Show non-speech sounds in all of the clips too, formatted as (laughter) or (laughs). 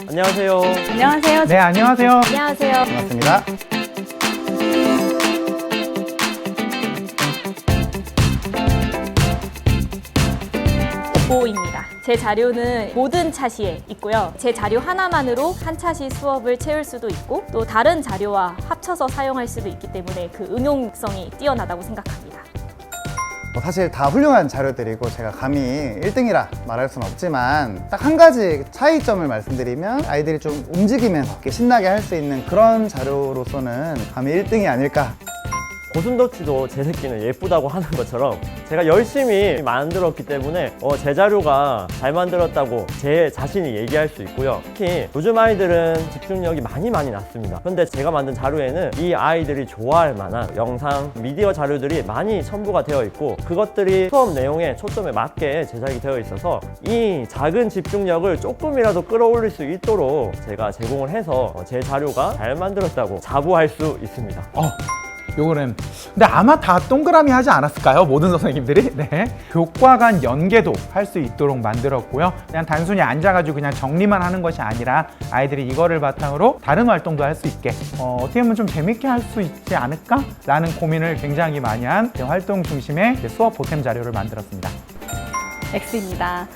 안녕하세요. 안녕하세요. 네, 안녕하세요. 안녕하세요. 반갑습니다. 보입니다. 제 자료는 모든 차시에 있고요. 제 자료 하나만으로 한 차시 수업을 채울 수도 있고 또 다른 자료와 합쳐서 사용할 수도 있기 때문에 그 응용성이 뛰어나다고 생각합니다. 뭐 사실 다 훌륭한 자료들이고 제가 감히 1등이라 말할 수는 없지만 딱 한 가지 차이점을 말씀드리면 아이들이 좀 움직이면서 이렇게 신나게 할 수 있는 그런 자료로서는 감히 1등이 아닐까 고슴도치도 제 새끼는 예쁘다고 하는 것처럼 제가 열심히 만들었기 때문에 어, 제 자료가 잘 만들었다고 제 자신이 얘기할 수 있고요. 특히 요즘 아이들은 집중력이 많이 많이 낮습니다. 근데 제가 만든 자료에는 이 아이들이 좋아할 만한 영상, 미디어 자료들이 많이 첨부가 되어 있고 그것들이 수업 내용에 초점에 맞게 제작이 되어 있어서 이 작은 집중력을 조금이라도 끌어올릴 수 있도록 제가 제공을 해서 어, 제 자료가 잘 만들었다고 자부할 수 있습니다. 어, 요거는 근데 아마 다 동그라미 하지 않았을까요? 모든 선생님들이 (laughs) 네 교과 간 연계도 할 수 있도록 만들었고요. 그냥 단순히 앉아가지고 그냥 정리만 하는 것이 아니라 아이들이 이거를 바탕으로 다른 활동도 할 수 있게 어, 어떻게 보면 좀 재밌게 할 수 있지 않을까 라는 고민을 굉장히 많이 한 활동 중심의 수업 보탬 자료를 만들었습니다. X입니다.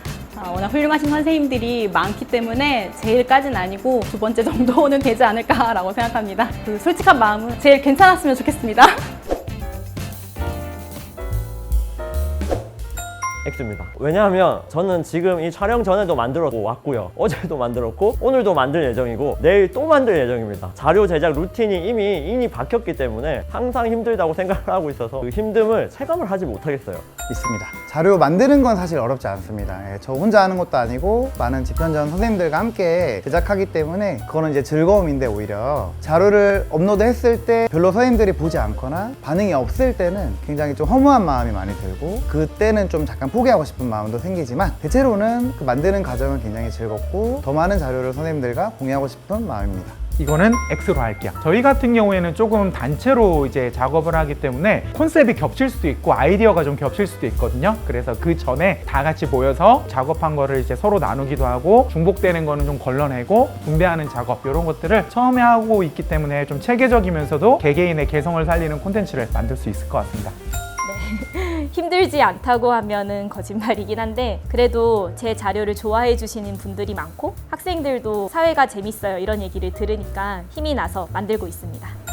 아, 워낙 훌륭하신 선생님들이 많기 때문에 제일까지는 아니고 두 번째 정도는 되지 않을까라고 생각합니다. 그 솔직한 마음은 제일 괜찮았으면 좋겠습니다. (laughs) X입니다. 왜냐하면 저는 지금 이 촬영 전에도 만들었고 왔고요. 어제도 만들었고 오늘도 만들 예정이고 내일 또 만들 예정입니다. 자료 제작 루틴이 이미 인이 박혔기 때문에 항상 힘들다고 생각을 하고 있어서 그 힘듦을 체감을 하지 못하겠어요. 있습니다. 자료 만드는 건 사실 어렵지 않습니다. 예, 저 혼자 하는 것도 아니고 많은 집현전 선생님들과 함께 제작하기 때문에 그거는 이제 즐거움인데 오히려 자료를 업로드 했을 때 별로 선생님들이 보지 않거나 반응이 없을 때는 굉장히 좀 허무한 마음이 많이 들고 그때는 좀 잠깐 포 기하고 싶은 마음도 생기지만 대체로는 그 만드는 과정은 굉장히 즐겁고 더 많은 자료를 선생님들과 공유하고 싶은 마음입니다. 이거는 X로 할게요. 저희 같은 경우에는 조금 단체로 이제 작업을 하기 때문에 컨셉이 겹칠 수도 있고 아이디어가 좀 겹칠 수도 있거든요. 그래서 그 전에 다 같이 모여서 작업한 거를 이제 서로 나누기도 하고 중복되는 거는 좀 걸러내고 분배하는 작업 이런 것들을 처음에 하고 있기 때문에 좀 체계적이면서도 개개인의 개성을 살리는 콘텐츠를 만들 수 있을 것 같습니다. 힘들지 않다고 하면은 거짓말이긴 한데 그래도 제 자료를 좋아해 주시는 분들이 많고 학생들도 사회가 재밌어요 이런 얘기를 들으니까 힘이 나서 만들고 있습니다.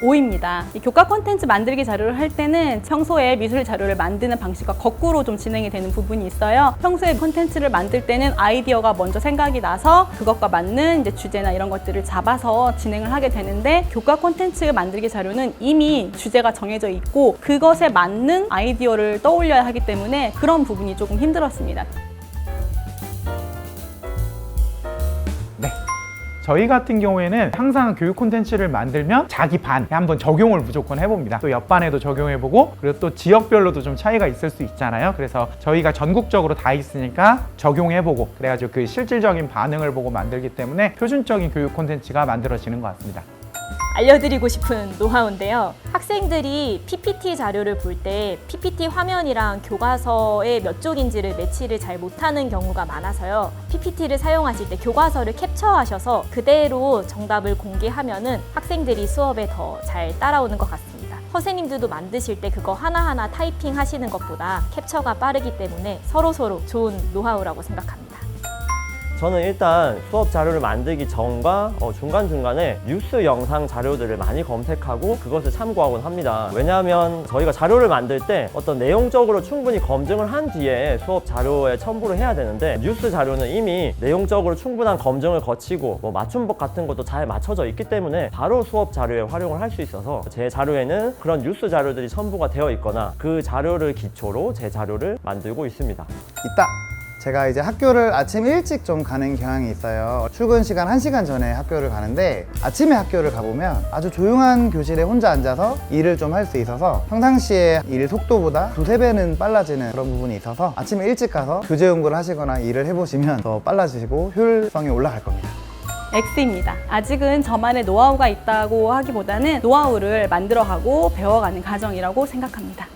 5입니다. 이 교과 콘텐츠 만들기 자료를 할 때는 평소에 미술 자료를 만드는 방식과 거꾸로 좀 진행이 되는 부분이 있어요. 평소에 콘텐츠를 만들 때는 아이디어가 먼저 생각이 나서 그것과 맞는 이제 주제나 이런 것들을 잡아서 진행을 하게 되는데 교과 콘텐츠 만들기 자료는 이미 주제가 정해져 있고 그것에 맞는 아이디어를 떠올려야 하기 때문에 그런 부분이 조금 힘들었습니다. 저희 같은 경우에는 항상 교육 콘텐츠를 만들면 자기 반에 한번 적용을 무조건 해봅니다. 또 옆반에도 적용해보고 그리고 또 지역별로도 좀 차이가 있을 수 있잖아요. 그래서 저희가 전국적으로 다 있으니까 적용해보고 그래가지고 그 실질적인 반응을 보고 만들기 때문에 표준적인 교육 콘텐츠가 만들어지는 것 같습니다. 알려드리고 싶은 노하우인데요. 학생들이 PPT 자료를 볼 때 PPT 화면이랑 교과서의 몇 쪽인지를 매치를 잘 못하는 경우가 많아서요. PPT를 사용하실 때 교과서를 캡처하셔서 그대로 정답을 공개하면은 학생들이 수업에 더 잘 따라오는 것 같습니다. 선생님들도 만드실 때 그거 하나하나 타이핑 하시는 것보다 캡처가 빠르기 때문에 서로서로 좋은 노하우라고 생각합니다. 저는 일단 수업 자료를 만들기 전과 어, 중간중간에 뉴스 영상 자료들을 많이 검색하고 그것을 참고하곤 합니다. 왜냐하면 저희가 자료를 만들 때 어떤 내용적으로 충분히 검증을 한 뒤에 수업 자료에 첨부를 해야 되는데 뉴스 자료는 이미 내용적으로 충분한 검증을 거치고 뭐 맞춤법 같은 것도 잘 맞춰져 있기 때문에 바로 수업 자료에 활용을 할 수 있어서 제 자료에는 그런 뉴스 자료들이 첨부가 되어 있거나 그 자료를 기초로 제 자료를 만들고 있습니다. 있다. 제가 이제 학교를 아침 일찍 좀 가는 경향이 있어요. 출근 시간 1시간 전에 학교를 가는데 아침에 학교를 가보면 아주 조용한 교실에 혼자 앉아서 일을 좀 할 수 있어서 평상시에 일 속도보다 두세 배는 빨라지는 그런 부분이 있어서 아침에 일찍 가서 교재 연구를 하시거나 일을 해보시면 더 빨라지시고 효율성이 올라갈 겁니다. X입니다. 아직은 저만의 노하우가 있다고 하기보다는 노하우를 만들어가고 배워가는 과정이라고 생각합니다.